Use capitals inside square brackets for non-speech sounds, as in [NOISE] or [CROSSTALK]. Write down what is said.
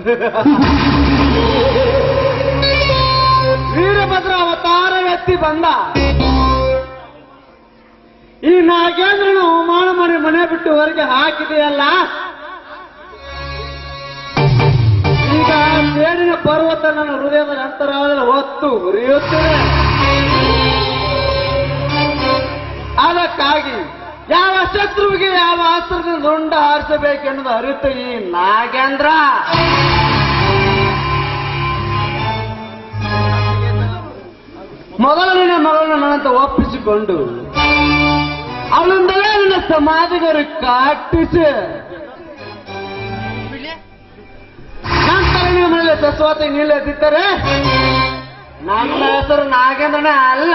[LAUGHS] ವೀರಭದ್ರ ಅವತಾರ ಎತ್ತಿ ಬಂದ. ಈ ನಾಗೇಂದ್ರನು ಅವಮಾನ ಮಾಡಿ ಮನೆ ಬಿಟ್ಟು ಹೊರಗೆ ಹಾಕಿದೆಯಲ್ಲ? ಈಗ ಸೇಡಿನ ಪರ್ವತ ನನ್ನ ಹೃದಯದ ಅಂತರಾಳದಲ್ಲಿ ಹೊತ್ತು ಉರಿಯುತ್ತದೆ ಯಾವ ಶತ್ರುವಿಗೆ ಯಾವ ಅಸ್ತ್ರದಿಂದ ದೊಂಡ ಹಾರಿಸಬೇಕೆನ್ನುವುದು ಅರಿತು ಈ ನಾಗೇಂದ್ರ. ಮೊದಲನೇ ಮಗಳನ್ನು ನನ್ನಂತ ಒಪ್ಪಿಸಿಕೊಂಡು ಅವಳಿಂದಲೇ ನನ್ನ ಸಮಾಧಿಗರು ಕಾಟಿಸಿ. ನಂತರ ನಿಮ್ಮ ಮನೆಯಲ್ಲಿ ಸಸ್ವಾತಿ ನಿಲ್ಲದಿದ್ದರೆ ನನ್ನ ಹೆಸರು ನಾಗೇಂದ್ರನೇ ಅಲ್ಲ.